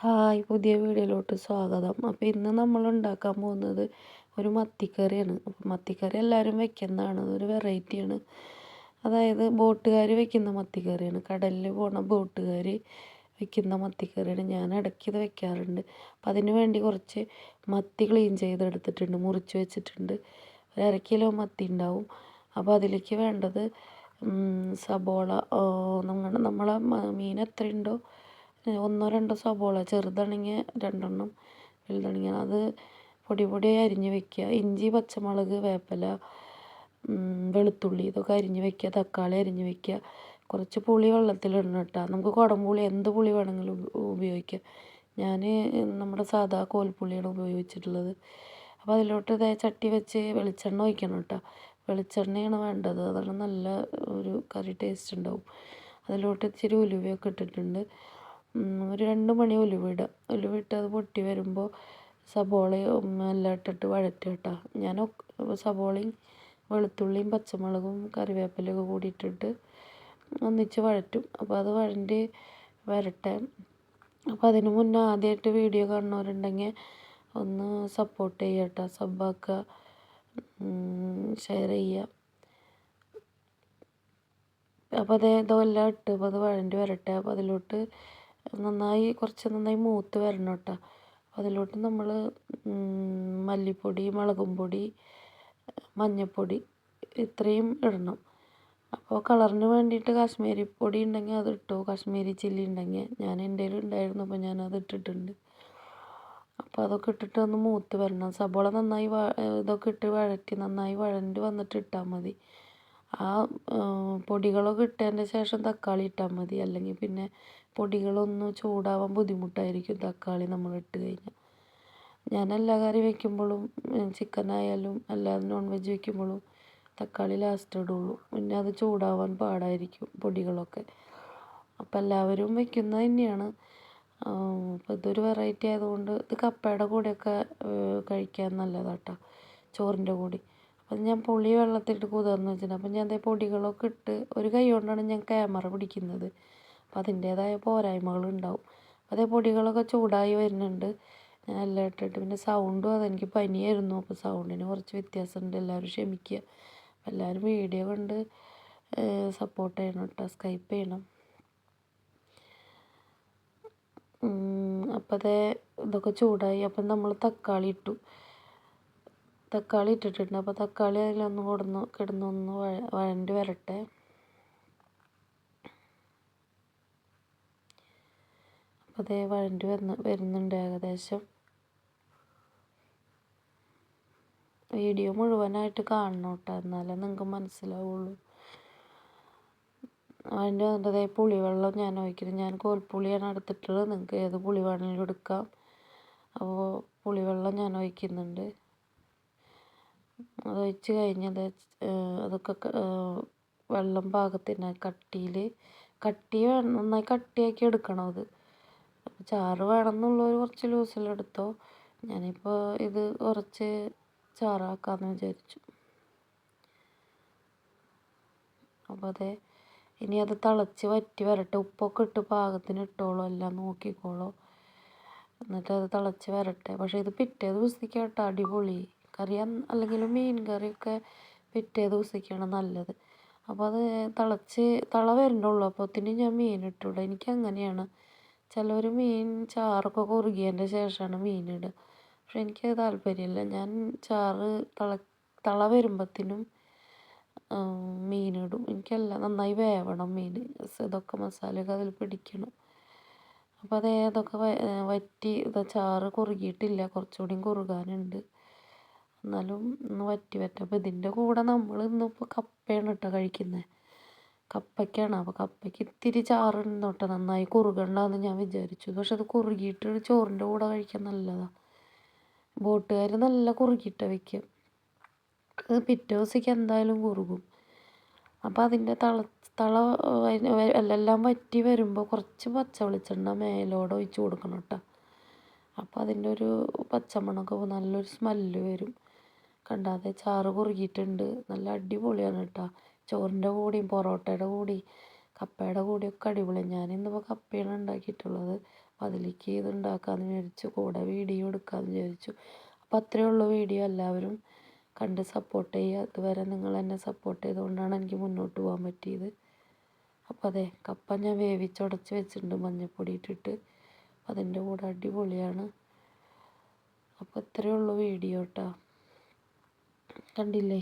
Hi പുതിയ വീഡിയോയിലോട്ട് സ്വാഗതം. അപ്പോൾ ഇന്ന് നമ്മൾ ഉണ്ടാക്കാൻ പോകുന്നത് ഒരു മത്തിക്കറിയാണ്. അപ്പോൾ മത്തിക്കറി എല്ലാവരും വെക്കുന്നതാണ്. അതൊരു വെറൈറ്റിയാണ്. അതായത് ബോട്ടുകാർ വെക്കുന്ന മത്തിക്കറിയാണ്. കടലിൽ പോണ ബോട്ടുകാർ വെക്കുന്ന മത്തിക്കറിയാണ്. ഞാൻ ഇടയ്ക്ക് ഇത് വെക്കാറുണ്ട്. അപ്പോൾ അതിന് വേണ്ടി കുറച്ച് മത്തി ക്ലീൻ ചെയ്തെടുത്തിട്ടുണ്ട്. മുറിച്ച് വെച്ചിട്ടുണ്ട്. ഒരു അര കിലോ മത്തി ഉണ്ടാവും. അപ്പോൾ അതിലേക്ക് വേണ്ടത് സബോള നമ്മുടെ നമ്മളെ മീൻ എത്രയുണ്ടോ ഒന്നോ രണ്ടോ സബോള ചെറുതാണെങ്കിൽ രണ്ടെണ്ണം വലുതാണെങ്കിൽ അത് പൊടി പൊടിയായി അരിഞ്ഞ് വെക്കുക. ഇഞ്ചി പച്ചമുളക് വേപ്പില വെളുത്തുള്ളി ഇതൊക്കെ അരിഞ്ഞ് വെക്കുക. തക്കാളി അരിഞ്ഞ് വെക്കുക. കുറച്ച് പുളി വെള്ളത്തിലിടണം കേട്ടോ. നമുക്ക് കുടംപുളി എന്ത് പുളി വേണമെങ്കിലും ഉപയോഗിക്കാം. ഞാൻ നമ്മുടെ സാധാ കോൽപ്പുള്ളിയാണ് ഉപയോഗിച്ചിട്ടുള്ളത്. അപ്പോൾ അതിലോട്ട് ഇതേ ചട്ടി വെച്ച് വെളിച്ചെണ്ണ ഒഴിക്കണം കേട്ടോ. വെളിച്ചെണ്ണയാണ് വേണ്ടത്. അതാണ് നല്ല ഒരു കറി ടേസ്റ്റ് ഉണ്ടാവും. അതിലോട്ട് ഇച്ചിരി ഉലുവയൊക്കെ ഇട്ടിട്ടുണ്ട്. ഒരു രണ്ട് മണി ഉലുവിടുക ഉലുവിട്ട് അത് പൊട്ടി വരുമ്പോൾ സബോളയും എല്ലാം ഇട്ടിട്ട് വഴറ്റുക കേട്ടോ ഞാൻ സബോളയും വെളുത്തുള്ളിയും പച്ചമുളകും കറിവേപ്പിലയൊക്കെ കൂടി ഇട്ടിട്ട് ഒന്നിച്ച് വഴറ്റും. അപ്പോൾ അത് വഴണ്ടി വരട്ടെ. അപ്പോൾ അതിന് മുന്നേ ആദ്യമായിട്ട് വീഡിയോ കാണുന്നവരുണ്ടെങ്കിൽ ഒന്ന് സപ്പോർട്ട് ചെയ്യുക കേട്ടോ സബ്ബാക്കുക ഷെയർ ചെയ്യുക അപ്പോൾ അതേ ഇതെല്ലാം ഇട്ട് അപ്പോൾ അത് വഴണ്ടി വരട്ടെ. അപ്പോൾ അതിലോട്ട് നന്നായി കുറച്ച് നന്നായി മൂത്ത് വരണം കേട്ടോ അതിലോട്ട് നമ്മൾ മല്ലിപ്പൊടി മുളകും പൊടി മഞ്ഞൾപ്പൊടി ഇത്രയും ഇടണം. അപ്പോൾ കളറിന് വേണ്ടിയിട്ട് കാശ്മീരി പൊടി ഉണ്ടെങ്കിൽ അത് ഇട്ടു? കാശ്മീരി ചില്ലി ഉണ്ടെങ്കിൽ? ഞാൻ എന്റെ ഉണ്ടായിരുന്നു അപ്പോൾ ഞാനത് ഇട്ടിട്ടുണ്ട്. അപ്പോൾ അതൊക്കെ ഇട്ടിട്ട് ഒന്ന് മൂത്ത് വരണം. സബോള നന്നായി ഇതൊക്കെ ഇട്ട് വഴറ്റി നന്നായി വഴണ്ടി വന്നിട്ട് ഇട്ടാൽ മതി. ആ പൊടികളൊക്കെ ഇട്ടതിന്റെ ശേഷം തക്കാളി ഇട്ടാൽ മതി. അല്ലെങ്കിൽ പിന്നെ പൊടികളൊന്ന് ചൂടാവാൻ ബുദ്ധിമുട്ടായിരിക്കും തക്കാളി നമ്മൾ ഇട്ട് കഴിഞ്ഞാൽ. ഞാൻ എല്ലാ കറി ചിക്കൻ ആയാലും അല്ലാതെ നോൺ വെജ് വെക്കുമ്പോഴും തക്കാളി ലാസ്റ്റ് ഇടുള്ളൂ. പിന്നെ അത് ചൂടാവാൻ പാടായിരിക്കും പൊടികളൊക്കെ. അപ്പം എല്ലാവരും വയ്ക്കുന്നത് തന്നെയാണ്. അപ്പോൾ ഇതൊരു വെറൈറ്റി ആയതുകൊണ്ട് ഇത് കപ്പയുടെ കൂടെയൊക്കെ കഴിക്കാൻ നല്ലതാട്ടോ ചോറിന്റെ കൂടി. അപ്പം ഞാൻ പുളി വെള്ളത്തിലിട്ട് കുതിർന്ന് വെച്ചിട്ടുണ്ട്. അപ്പം ഞാൻ അതേ പൊടികളൊക്കെ ഇട്ട് ഒരു കൈ കൊണ്ടാണ് ഞാൻ ക്യാമറ പിടിക്കുന്നത്. അപ്പം അതിന്റേതായ പോരായ്മകളുണ്ടാവും. അതേ പൊടികളൊക്കെ ചൂടായി വരുന്നുണ്ട്. ഞാൻ എല്ലാം ഇട്ടിട്ട് പിന്നെ സൗണ്ടും അതെനിക്ക് പനിയായിരുന്നു. അപ്പോൾ സൗണ്ടിന് കുറച്ച് വ്യത്യാസമുണ്ട്. എല്ലാവരും ക്ഷമിക്കുക. എല്ലാവരും വീഡിയോ കണ്ട് സപ്പോർട്ട് ചെയ്യണം കേട്ടോ സ്കൈപ്പ് ചെയ്യണം. അപ്പോൾ അതേ ഇതൊക്കെ ചൂടായി. അപ്പം നമ്മൾ തക്കാളി ഇട്ടു. തക്കാളി ഇട്ടിട്ടുണ്ട്. അപ്പോൾ തക്കാളി അതിലൊന്ന് കൊടുന്ന് കിടന്നൊന്ന് വഴ വഴണ്ടി വരട്ടെ. അപ്പോൾ അതേ വന്ന് വരുന്നുണ്ട് ഏകദേശം. വീഡിയോ മുഴുവനായിട്ട് കാണണം കേട്ടോ എന്നാലേ നിങ്ങൾക്ക് മനസ്സിലാവുള്ളൂ. അതിന്റെ വന്നിട്ട് പുളിവെള്ളം ഞാൻ ഒഴിക്കുന്നത് ഞാൻ കോൽപ്പുളിയാണ് എടുത്തിട്ടുള്ളത് നിങ്ങൾക്ക് ഏത് പുളി വേണമെങ്കിലും എടുക്കാം. അപ്പോൾ പുളിവെള്ളം ഞാൻ ഒഴിക്കുന്നുണ്ട്. അത് ഒഴിച്ച് കഴിഞ്ഞത് അതൊക്കെ വെള്ളം പാകത്തിന് കട്ടിയിൽ കട്ടി നന്നായി കട്ടിയാക്കി എടുക്കണം അത്. ചാറ് വേണമെന്നുള്ളവർ കുറച്ച് ലൂസിലെടുത്തോ. ഞാനിപ്പോൾ ഇത് കുറച്ച് ചാറാക്കാമെന്ന് വിചാരിച്ചു. അപ്പോൾ അതെ ഇനി അത് തിളച്ച് വറ്റി വരട്ടെ. ഉപ്പൊക്കെ ഇട്ട് പാകത്തിന് ഇട്ടോളൂ എല്ലാം നോക്കിക്കോളൂ. എന്നിട്ട് അത് തിളച്ച് വരട്ടെ. പക്ഷേ ഇത് പിറ്റേ ദിവസത്തേക്ക് കേട്ടോ അടിപൊളി. കറി അല്ലെങ്കിൽ മീൻ കറിയൊക്കെ പിറ്റേ ദിവസത്തേക്കാണ് നല്ലത്. അപ്പോൾ അത് തിളച്ച് തിള അപ്പോൾ അപ്പോഴത്തേന് ഞാൻ മീൻ ഇട്ടുവിടും എനിക്ക് അങ്ങനെയാണ് ചിലർ മീൻ ചാറൊക്കെ കുറുകിയതിന്റെ ശേഷമാണ് മീനിടുക പക്ഷെ എനിക്ക് താല്പര്യമില്ല. ഞാൻ ചാറ് തിള തിള വരുമ്പോഴത്തേനും മീനിടും എനിക്കല്ല നന്നായി വേവണം മീൻ. ഇതൊക്കെ മസാലയൊക്കെ അതിൽ പിടിക്കണം. അപ്പോൾ അത് ഏതൊക്കെ വറ്റി ചാറ് കുറുകിയിട്ടില്ല. കുറച്ചുകൂടിയും കുറുകാനുണ്ട്. എന്നാലും ഒന്ന് വറ്റി വറ്റപ്പോൾ ഇതിന്റെ കൂടെ നമ്മൾ ഇന്നിപ്പോൾ കപ്പയാണ് കേട്ടോ കഴിക്കുന്നത് കപ്പയ്ക്കാണ്. അപ്പോൾ കപ്പയ്ക്ക് ഇത്തിരി ചാറ് കേട്ടോ നന്നായി കുറുകണ്ടെന്ന് ഞാൻ വിചാരിച്ചു. പക്ഷെ അത് കുറുകിയിട്ട് ചോറിന്റെ കൂടെ കഴിക്കാൻ നല്ലതാണ് ബോട്ടുകാർ നല്ല കുറുകിയിട്ട വയ്ക്കും. അത് പിറ്റേ ദിവസത്തേക്ക് എന്തായാലും കുറുകും. അപ്പോൾ അതിന്റെ തള തള എല്ലാം വറ്റി വരുമ്പോൾ കുറച്ച് പച്ച വെളിച്ചെണ്ണ മേലോടെ ഒഴിച്ച് കൊടുക്കണം കേട്ടോ. അപ്പോൾ അതിന്റെ ഒരു പച്ചമണമൊക്കെ നല്ലൊരു സ്മെല്ല് വരും. കണ്ടാതെ ചാറ് കുറുകിയിട്ടുണ്ട് നല്ല അടിപൊളിയാണ് കേട്ടോ. ചോറിന്റെ കൂടെയും പൊറോട്ടയുടെ കൂടി കപ്പയുടെ കൂടെയൊക്കെ അടിപൊളിയാണ് ഞാനിന്നിപ്പോൾ കപ്പയാണ് ഉണ്ടാക്കിയിട്ടുള്ളത്. അപ്പം അതിലേക്ക് ഇത് ഉണ്ടാക്കാമെന്ന് വിചാരിച്ചു. കൂടെ വീഡിയോ എടുക്കാമെന്ന് വിചാരിച്ചു. അപ്പോൾ അത്രയേ ഉള്ളൂ വീഡിയോ. എല്ലാവരും കണ്ട് സപ്പോർട്ട് ചെയ്യുക. ഇതുവരെ നിങ്ങൾ എന്നെ സപ്പോർട്ട് ചെയ്തുകൊണ്ടാണ് എനിക്ക് മുന്നോട്ട് പോകാൻ പറ്റിയത്. അപ്പോൾ അതെ കപ്പ ഞാൻ വേവിച്ചുടച്ച് വെച്ചിട്ടുണ്ട്. മഞ്ഞപ്പൊടി ഇട്ടിട്ട്. അതിന്റെ കൂടെ അടിപൊളിയാണ്. അപ്പോൾ ഇത്രയേ ഉള്ളൂ വീഡിയോ കേട്ടോ കണ്ടില്ലേ?